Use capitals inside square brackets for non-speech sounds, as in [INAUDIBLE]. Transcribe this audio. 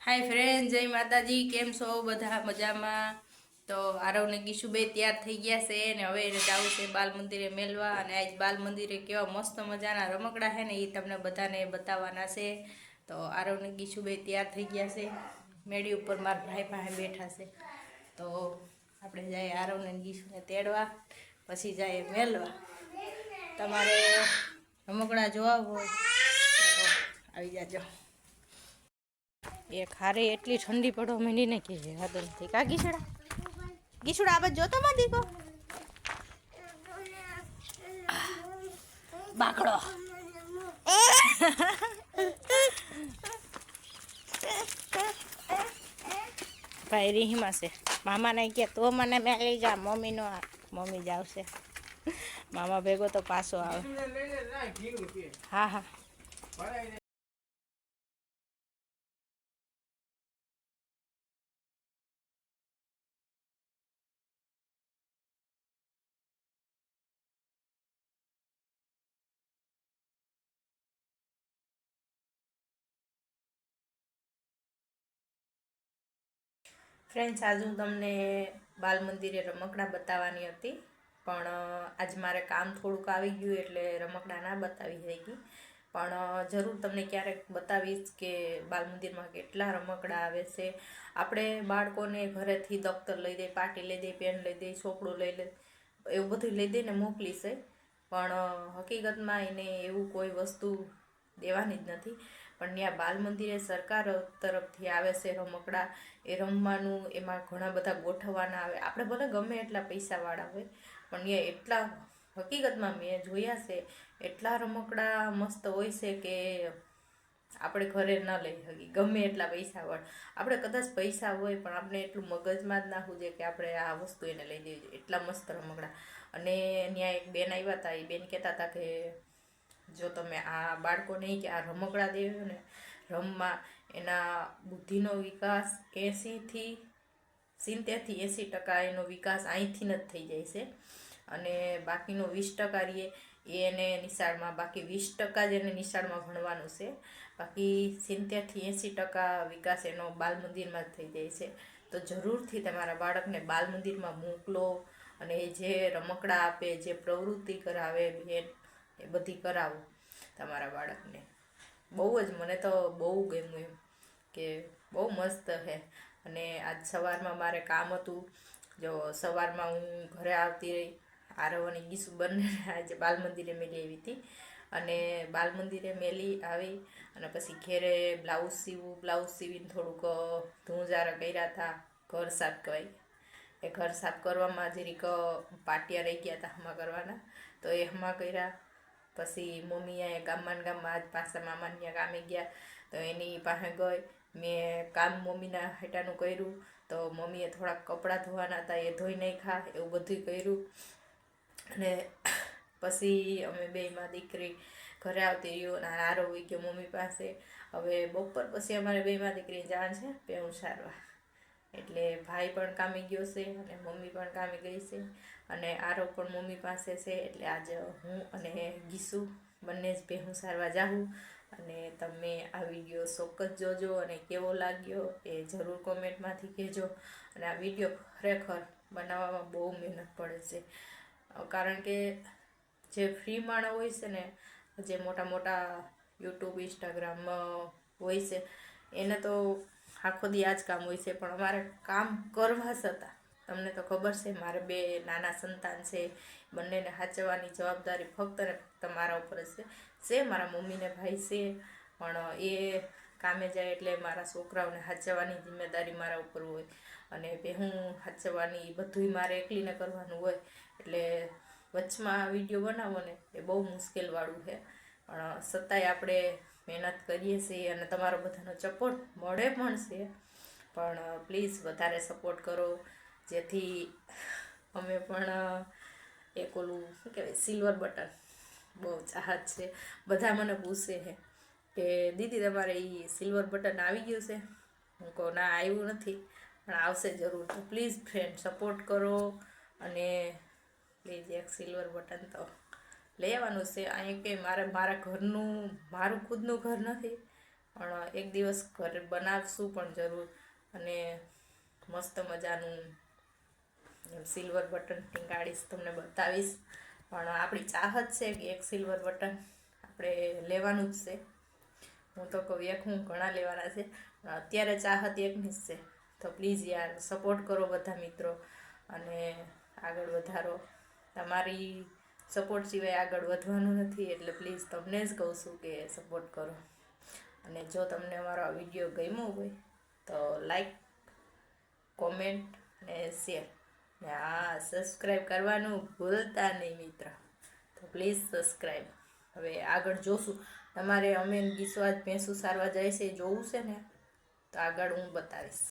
હાય friend જય માતાજી, કેમ છો બધા મજામાં? તો આરવને ગીશુ બે તૈયાર થઈ ગયા છે ને હવે એને જવું છે બાલ મંદિરે મેલવા અને આજ બાલ મંદિરે કેવા મસ્ત મજાના રમકડા છે ને એ તમને બધાને બતાવવાના છે. તો આરવને ગીશુ બે તૈયાર થઈ ગયા છે. મેળી ઉપર મારા ભાઈ પાસે બેઠા છે. તો આપણે જઈએ આરવને ગીશુને તેડવા, પછી જઈએ મેલવા. તમારે રમકડા જોવા હોય આવી જાજો. એ ખારે એટલી ઠંડી પડો માંડી ને કે હતો નથી કા ગીસડા? ગીસડા આ બાજુ જોતો માં દીકો? બાકડો. ભાઈ રીહીમાં છે. મામાને કે તો મને મેં લઈ જા મમ્મીનો મમ્મી જ આવશે. મામા ભેગો તો પાછો આવે. હા હા. ફ્રેન્ડ્સ આજ હું તમને બાલ મંદિરે રમકડા બતાવવાની હતી, પણ આજ મારે કામ થોડુંક આવી ગયું એટલે રમકડા ના બતાવી શકી. પણ જરૂર તમને ક્યારેક બતાવીશ કે બાલ મંદિરમાં કેટલા રમકડા આવે છે. આપણે બાળકોને ઘરેથી દફતર લઈ દે, પાટી લઈ દે, પેન લઈ દે ચોપડું લઈ લે, એવું બધું લઈ દઈને મોકલી છે પણ હકીકતમાં એને એવું કોઈ વસ્તુ દેવાની જ નથી. પણ ત્યાં બાલ મંદિરે સરકાર તરફથી આવે છે રમકડા એ રમવાનું, એમાં ઘણા બધા ગોઠવવાના આવે. આપણે ભલે ગમે એટલા પૈસાવાળા હોય, પણ ત્યાં એટલા હકીકતમાં મેં જોયા છે, એટલા રમકડા મસ્ત હોય છે કે આપણે ઘરે ન લઈ શકીએ, ગમે એટલા પૈસાવાળા. આપણે કદાચ પૈસા હોય, પણ આપણે એટલું મગજમાં જ નાખવું છે કે આપણે આ વસ્તુ એને લઈ દેવી જોઈએ. એટલા મસ્ત રમકડા. અને ત્યાં એક બેન આવ્યા હતા, એ બેન કહેતા હતા કે જો તમે આ બાળકોને કે આ રમકડા દેવ્યો ને રમવા એના બુદ્ધિનો વિકાસ એંસીથી સિત્તેરથી એંસી ટકા એનો વિકાસ અહીંથી જ થઈ જાય છે. અને બાકીનો વીસ ટકા રહીએ એ એને નિશાળમાં, બાકી વીસ ટકા જ એને નિશાળમાં ભણવાનું છે. બાકી સિત્તેરથી એંસી ટકા વિકાસ એનો બાલ મંદિરમાં જ થઈ જાય છે. તો જરૂરથી તમારા બાળકને બાલ મંદિરમાં મોકલો અને જે રમકડા આપે, જે પ્રવૃત્તિ કરાવે બેન એ બધી કરાવો તમારા બાળકને. બહુ જ મને તો બહુ ગમ્યું એમ કે બહુ મસ્ત છે અને આજ સવારમાં મારે કામ હતું. જો સવારમાં હું ઘરે આવતી રહી. આરવ અને ગીસુ બંને [LAUGHS] આજે બાલ મંદિરે મેલી આવી હતી. અને બાલ મંદિરે મેલી આવી અને પછી ઘેરે બ્લાઉઝ સીવું, બ્લાઉઝ સીવીને થોડુંક ધૂંઝારા કર્યા હતા. ઘર સાફ કહેવાય એ ઘર સાફ કરવામાં જરીક પાટિયા રહી ગયા હતા હમા કરવાના. તો એ હમા કર્યા. પછી મમ્મી અહીંયા ગામમાં ગામમાં આજ પાછા મામાને ત્યાં ગામે ગયા. તો એની પાસે ગઈ. મેં કામ મમ્મીના હેટાનું કર્યું. તો મમ્મીએ થોડાક કપડાં ધોવાના હતા, એ ધોઈ નાખ્યા, એવું બધું કર્યું. અને પછી અમે બેમાં દીકરી ઘરે આવતી રહ્યો અને આરો ગયો મમ્મી પાસે. હવે બપોર પછી અમારે બેમાં દીકરી જાણ છે પેવું સારવા એટલે ભાઈ પણ કામી ગયો છે અને મમ્મી પણ કામી ગઈ છે. અને આરો પણ મમ્મી પાસે છે એટલે આજે હું અને ગીસુ બંને જ ભેહું સારવા જાઉં અને તમે આ વીડિયો ચોક્કસ જોજો અને કેવો લાગ્યો એ જરૂર કોમેન્ટમાંથી કહેજો. અને આ વીડિયો ખરેખર બનાવવામાં બહુ મહેનત પડે છે. કારણ કે જે ફ્રી માણસ હોય છે ને, જે મોટા મોટા યુટ્યુબ, ઇન્સ્ટાગ્રામ હોય છે, એને તો આખો દી આ જ કામ હોય છે, પણ અમારે કામ કરવા છતાં તમને તો ખબર છે, મારે બે નાના સંતાન છે, બંનેને સાચવવાની જવાબદારી ફક્ત ને ફક્ત મારા ઉપર છે. છે, મારા મમ્મીને ભાઈ છે, પણ એ કામે જાય એટલે મારા છોકરાઓને સાચવવાની જિમ્મેદારી મારા ઉપર હોય. અને બે હું સાચવવાની બધુંય મારે એકલીને કરવાનું હોય. એટલે વચમાં વીડિયો બનાવો ને, એ બહુ મુશ્કેલવાળું છે. પણ છતાંય આપણે મહેનત કરીએ છીએ અને તમારો બધાનો સપોર્ટ મળે પણ છે. પણ પ્લીઝ વધારે સપોર્ટ કરો. જેથી અમે પણ એક ઓલું શું કહેવાય સિલ્વર બટન બહુ ચાહત છે. બધા મને પૂછે છે કે, દીદી, તમારે એ સિલ્વર બટન આવી ગયું છે? હું કહું, ના, આવ્યું નથી. પણ આવશે જરૂર. તો પ્લીઝ ફ્રેન્ડ સપોર્ટ કરો અને પ્લીઝ એક સિલ્વર બટન તો લઈ આવવાનું છે. અહીં કે મારે, મારા ઘરનું, મારું ખુદનું ઘર નથી. પણ એક દિવસ ઘરે બનાવશું પણ જરૂર. અને મસ્ત મજાનું સિલ્વર બટન ટીંગાડીશ, તમને બતાવીશ. પણ આપણી ચાહત છે કે એક સિલ્વર બટન આપણે લેવાનું જ છે. હું તો કહું, એક હું ઘણા લેવાના છે. અત્યારે ચાહત એકની જ છે. તો પ્લીઝ યાર સપોર્ટ કરો બધા મિત્રો. અને આગળ વધારો. તમારી સપોર્ટ સિવાય આગળ વધવાનું નથી, એટલે પ્લીઝ તમને જ કહું છું કે સપોર્ટ કરો. અને જો તમને અમારો આ વીડિયો ગમ્યો હોય, તો લાઈક કોમેન્ટ અને શેર ને આ સબસ્ક્રાઈબ કરવાનું ભૂલતા નહીં મિત્ર. તો પ્લીઝ સબસ્ક્રાઈબ હવે આગળ જોશું. તમારે અમે ગીસવાજ ભેંસું સારવા જાય છે જોવું છે ને, તો આગળ હું બતાવીશ.